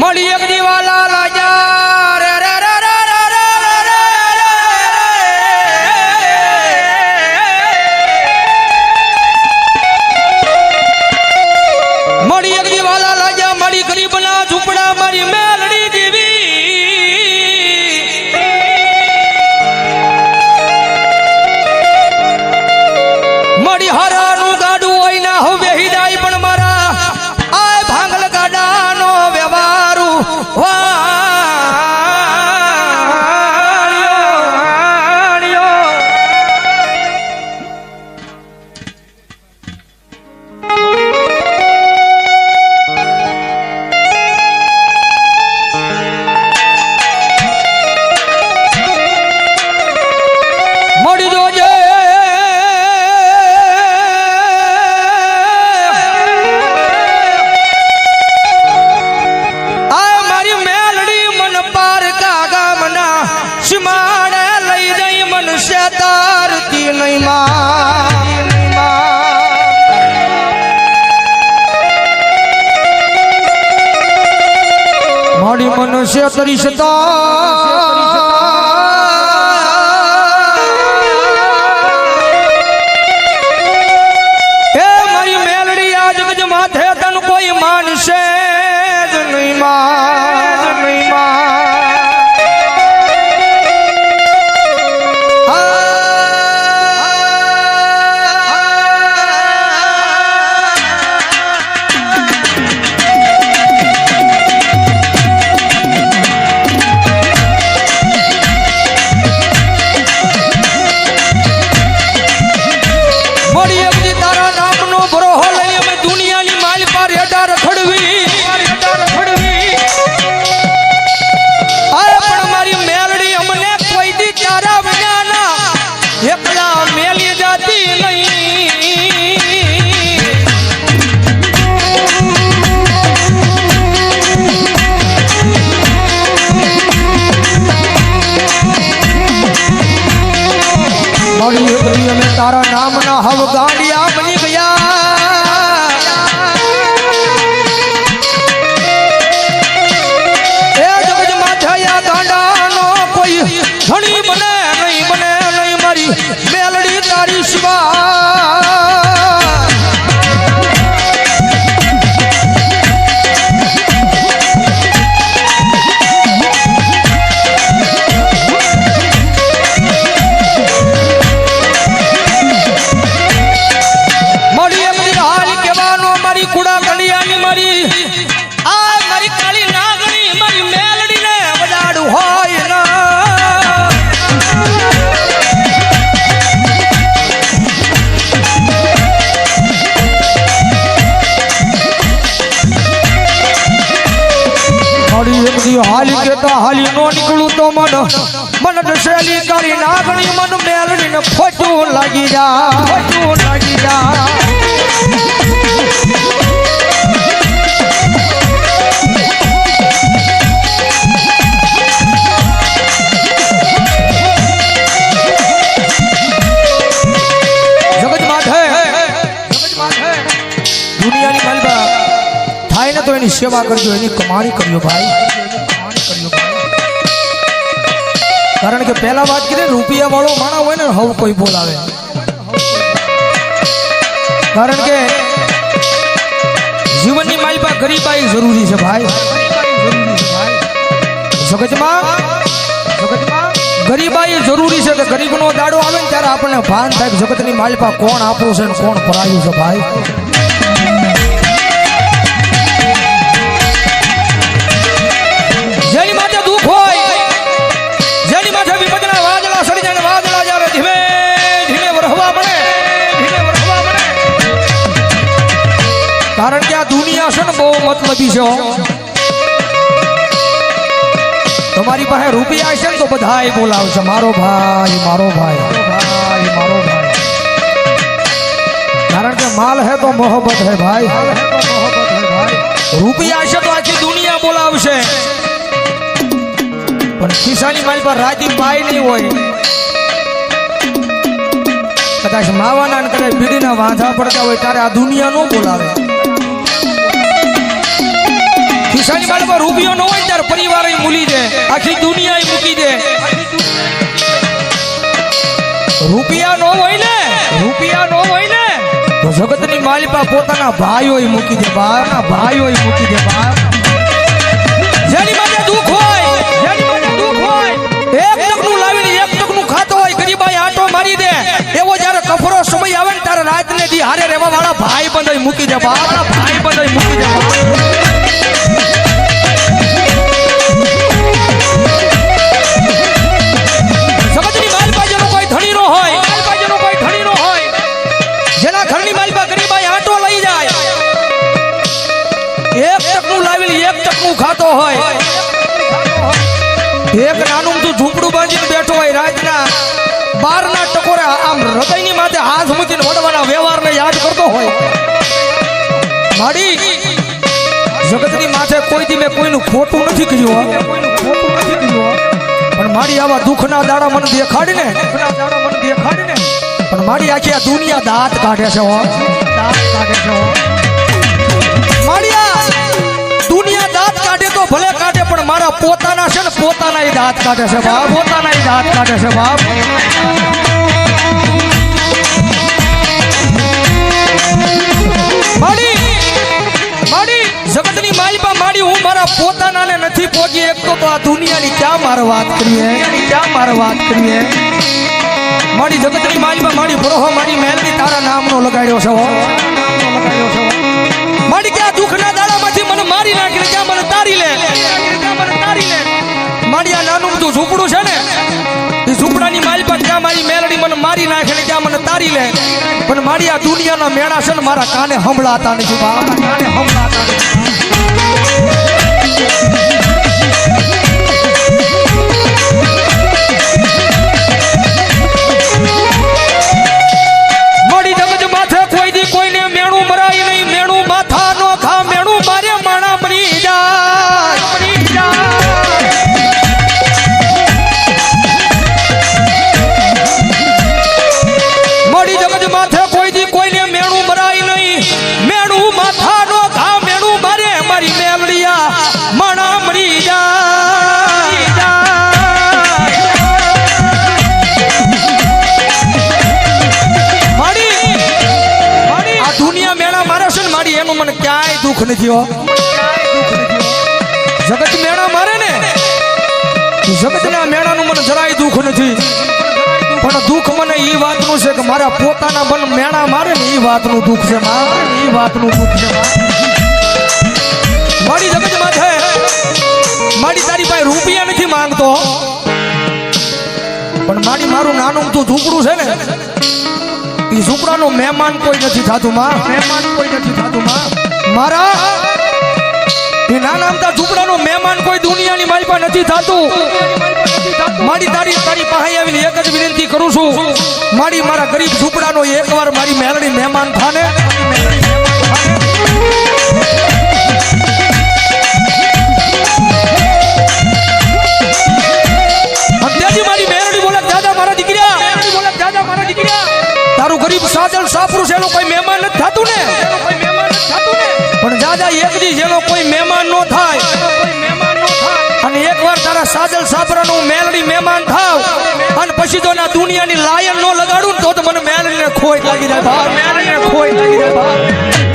મળી એક ਰਿਸ਼ਤਾ મારી એમની કેતા હાલી નો નીકળું તો મન. મન દશેલી કરી નાગણી મન મેલડીને ફોટું લાગી જા, ફોટું લાગી જા. દુનિયાની માલબા. થાય ને તો એની સેવા કરજો, એની કમાણી કરજો ભાઈ. કારણ કે પહેલા વાત કરી રૂપિયા વાળો માણા હોય ને હવ કોઈ બોલાવે. કારણ કે જીવનની માલબા ગરીબાઈ જરૂરી છે ભાઈ. ગરીબાઈ જરૂરી છે કે ગરીબનો દાડો આવે ને, ત્યારે આપણને ભાન થાય જગતની માલિપા કોણ આપણું છે ને કોણ પરાયું છે ભાઈ. કારણ કે આ દુનિયા છે ને બહુ મતલબી છે તમારી પાસે રૂપિયા છે ને તો બધાય બોલાવશે. મારો ભાઈ મારો ભાઈ ભાઈ મારો ભાઈ. કારણ કે માલ હે તો મોહબ્બત હે ભાઈ. રૂપિયા છે તો આખી દુનિયા બોલાવશે. પણ ખિસ્સાની માલ પર રાજી પાય નહીં હોય. કદાચ માવાના કરે બીડીના વાંધા પડતા હોય ત્યારે આ દુનિયા નો બોલાવે. ખિસ્સાની માલમાં રૂપિયો ન હોય ત્યારે પરિવાર મૂલી દે. આખી દુનિયા મૂકી દે. રૂપિયા નો હોય ને, રૂપિયા નો હોય ને, તો જગતની માલિપા પોતાના ભાઈઓ મૂકી દે બારના ભાઈઓ મૂકી દે બાર જેની માટે દુઃખ હોય, જેની માટે દુઃખ હોય, એક ટકનું લાવીને એક ટકનું ખાતો હોય, ગરીબાઈ આટો મારી દે. એવો જ્યારે કફરો સમય આવે ને ત્યારે રાતને દી હારે રહેવા વાળા ભાઈ બંધ મૂકી દે બાપડા ભાઈ બંધ મૂકી દે એક નાનું તું ઝૂંપડું બાંધીને બેઠો હોય રાતના બારના ટકોરે આમ હૃદયની માથે હાથ મૂકીને વડવાના વ્યવહારને યાદ કરતો હોય માડી, જગતની માથે કોઈથી મેં કોઈનું ખોટું નથી નથી કર્યું. પણ મારી આવા દુઃખના દાડા મને દેખાડ ને દુઃખના દાડા મને દેખાડ ને પણ મારી આખી આ દુનિયા દાંત કાઢે છે દાંત કાઢે છે પોતાના દાંત કાઢે છે બાપ પોતાના દાંત કાઢે છે બાપ. માડી માડી, જગતની માલિપા માડી, હું મારા પોતાનાને નથી પહોંચી એક તો આ દુનિયાની ક્યાં મારે વાત કરીએ? ક્યાં મારે વાત કરીએ? મારી જગતની માલિપા મારી ભરોહો મારી મહેલની તારા નામનો લગાડ્યો છે મારી કે દુઃખના દાડામાંથી મને મારી નાખીને ક્યાં મને તારી લે? ક્યાં મને તારી લે? આ નાનું બધું ઝૂંપડું છે ને, એ ઝૂંપડાની માલપા ત્યાં મારી મેલડી મને મારી નાખે ને ત્યાં મને તારી લે. પણ માળિયા દુનિયાના મેળા છે ને મારા કાને હંભળાતા નથી કાને હંભળાતા નથી. દુઃખ નથી હો જગત મેળા મારે ને? જગતના મેળાનું મને જરાય દુઃખ નથી. પણ દુઃખ મને એ વાતનું છે કે મારા પોતાના બન મેળા મારે ને એ વાતનું દુઃખ છે મારે એ વાતનું દુઃખ છે મારે. મારી જગત છે મારી તારી પાસે રૂપિયા નથી માંગતો. પણ મારી મારું નાનું તું ઝૂંપડું છે ને એ ઝૂંપડાનો મહેમાન કોઈ નથી થતું માં. મહેમાન કોઈ નથી થતું માં. મારા નાના અમથા ઝૂંપડાનો મહેમાન કોઈ દુનિયાની મારી પાસે નથી થતું. મારી તારી તારી પાસે આવીને એક જ વિનંતી કરું છું. મારી મારા ગરીબ ઝૂંપડાનો એકવાર મારી મેલડી મહેમાન થાને. સાજલ મેલડી મહેમાન થાવ. અને પછી જો ના દુનિયાની લાયન નો લગાડું તો તો મને મેલડીને ખોઈ લાગી જાય. મેલડીને ખોઈ લાગી જાય.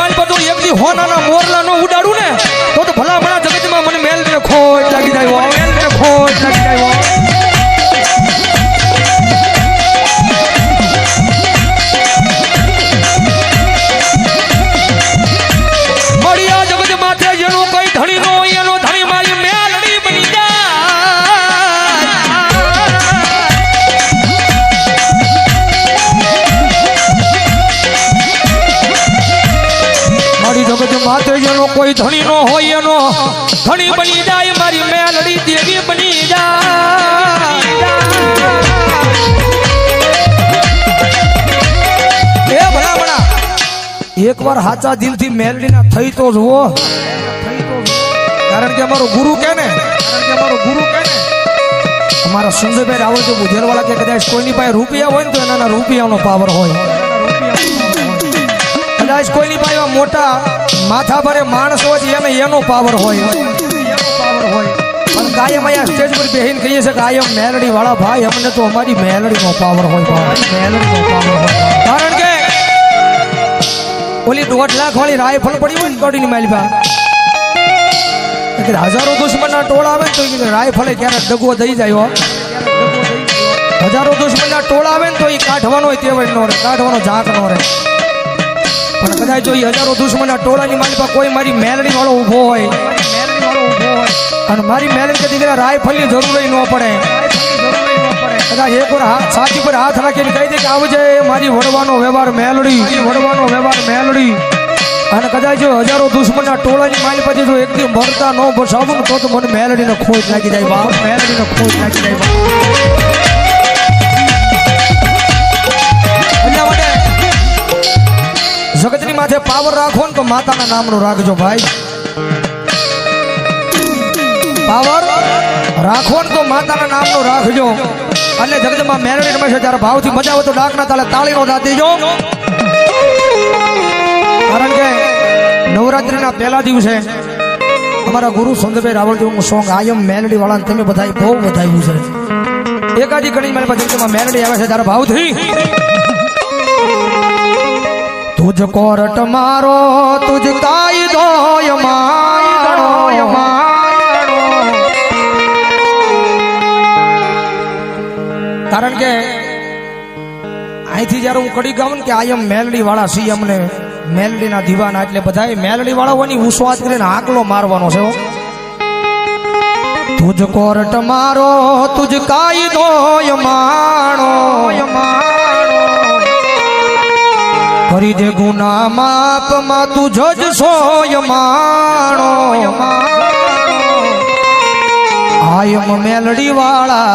ઝૂંપડાની બધું એક દી હોના મોરલા નો ઉડાડું ને તો ભલા મારી માથે જેનો કોઈ ધણી નો હોય એનો. ધણી બની જાય, મારી મેલડી દેવી બની જાય. એકવાર સાચા દિલથી મેલડીના થઈ તો જુઓ. કારણ કે અમારો ગુરુ કે ને? કારણ કે અમારો ગુરુ કે ને? અમારા સુંદરભાઈ રાવલ તો ગુજરવાળા કે કદાચ કોઈની પાસે રૂપિયા હોય ને તો એના રૂપિયાનો પાવર હોય. કદાચ કોઈની પાસે એવા મોટા માથા ભરે માણસ હોય એને એનો પાવર હોય. પાવર હોય પણ કાયમ અહીંયા સ્ટેજ પર બેહીને કહીએ છીએ કે આયમ મેલડી વાળા ભાઈ અમને તો અમારી મેલડીનો પાવર હોય મેલડીનો પાવર હોય કારણ કે ઓલી દોઢ લાખ વાળી રાયફલ પડી હોય ને કોડીની ની પાસે કે હજારો દુશ્મનના ટોળા આવે ને તો રાયફલે ક્યારેક દગો દઈ જાય હજારો દુશ્મનના ટોળા આવે ને તો એ કાઢવાનો તેવડ નો રહે કાઢવાનો ઝાંક નો રહે પણ કદાચ જો હજારો દુશ્મન ટોળાની માલિકા કોઈ મારી મેલડી વાળો ઊભો હોય. અને મારી મેલડી કે દીકરા રાયફલની જરૂર ન પડે. કદાચ એક વાર હાથ સાચી પર હાથ રાખીને કહી દે કે આવજે મારી વડવાનો વ્યવહાર મેલડી. વડવાનો વ્યવહાર મેલડી. અને કદાચ જો હજારો દુશ્મનના ટોળાની માલ પછી જો એકથી મરતા ન બસાવું તો મને મેલડીનો ખોજ લાગી જાય બાપ. મેલડીનો ખોજ લાગી જાય બાપ. જગતની માથે પાવર રાખો ને તો માતાના નામનો રાખજો ભાઈ. પાવર રાખો ને તો માતાના નામનો રાખજો. અને જગતમાં મેરડી રમે છે ત્યારે ભાવથી મજા આવે તો ડાકના તાલે તાળીનો દાતીજો કારણ કે નવરાત્રિના પહેલા દિવસે અમારા ગુરુ સંતભાઈ રાવળદેવનું સોંગ આયમ મેલડી વાળાને તમે બધા બહુ વધાવ્યું છે. એકાદી ઘણી મારી પાસે મેલડી આવે છે, ત્યારે ભાવથી તુજ કોરટ મારો, તુજ કાયદો માણો કારણ કે અહીંથી જ્યારે હું કડી ગાઉં ને કે આયમ મેલડી વાળા સી અમને મેલડીના દીવાના એટલે બધા મેલડી વાળા હોય ને ઉસ્વાદ કરીને આકલો મારવાનો છે. તુજ કોરટ મારો, તુજ કાયદો માણો કરી દે ગુના માપમાં તું જજ સોય માણો. આયમ મેલડી વાળા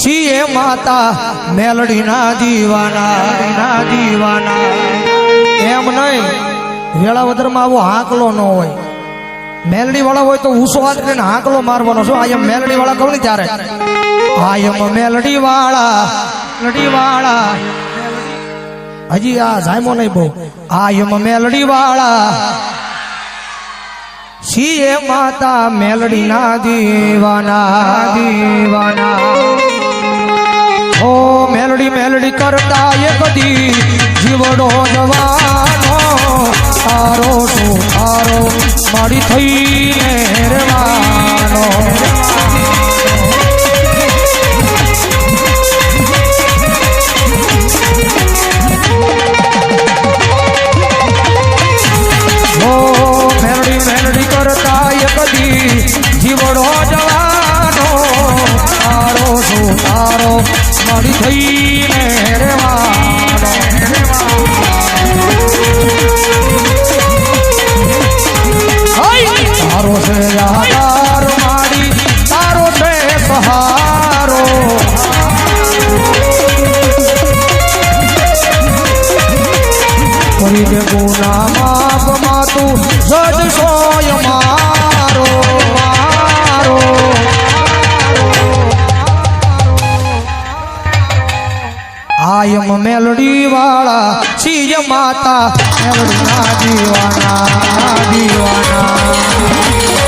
સીએ માતા મેલડી ના દીવાના ના દીવાના. એમ નહીં વેળાવદરમાં આવો હાંકલો ન હોય. મેલડી વાળા હોય તો ઉસો હાથ કરીને હાંકલો મારવાનો છો. આયમ મેલડી વાળા કહું ને ત્યારે? આયમ મેલડી વાળા મેલડી વાળા હજી આ જાયમો નહીં બહુ. આયમ મેલડી વાળા સીએ માતા મેલડી ના દીવાના દીવાના. ઓ મેલડી મેલડી કરતા એ કદી જીવડો જવાનો. સારો તારો મારી થઈને થઈને તારો છે આધાર મારી તારો છે સહારો કરી દે ગુના માપમાં તું સજ કાયમ મેલડી વાળા સિંહ માતા દીવાના દીવાના.